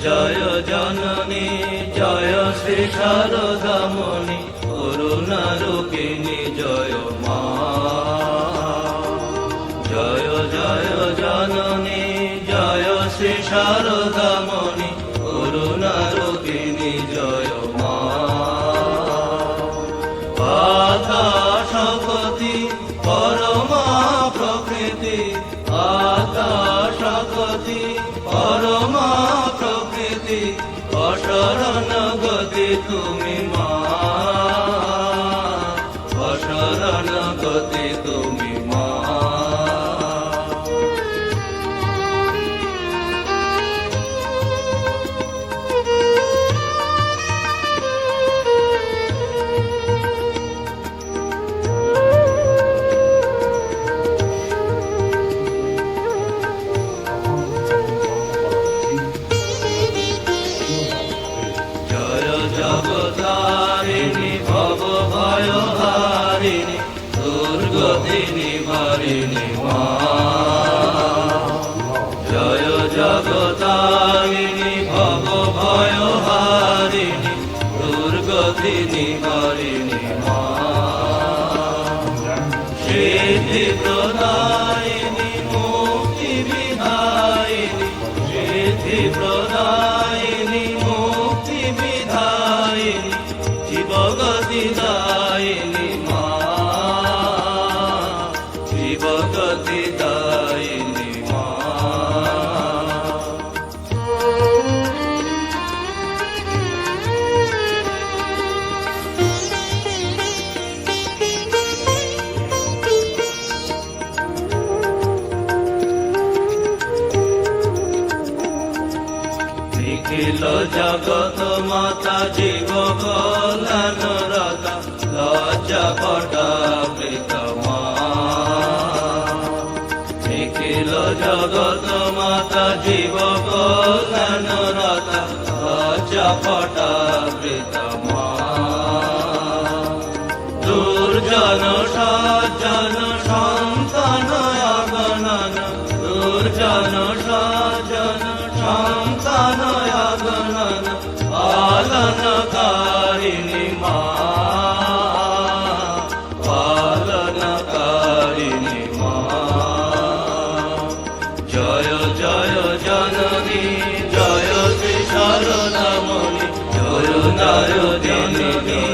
জয় জননী, জয় শ্রী শারদামণি করুণা রূপিণী জয় মা। জয় জয় জননী, জয় শ্রী শারদামণি করুণা রূপিণী জয় মা। আকাশপতি পরমা প্রকৃতি আকাশপতি পরমা 可美 নিবারিণী মা জয় জগতারিণী ভব ভয় হারিণী দুর্গতি নিবারিণী মা। সিদ্ধি প্রদায়িনী মুক্তি বিধায়িনী সিদ্ধি প্রদায়িনী মুক্তি বিধায়িনী জীবগতি দায়িনী জীবগতি দায়িনী মা নিখিল জগত মাতা জীব কল্যাণ রতা লজ্জা পটাবৃত জগত মাতা জীব কল্যাণ রতা লজ্জা দুর্জন সজ্জন জয় জয় জননী জয় শ্রী শরণমণি জয় জয় জয়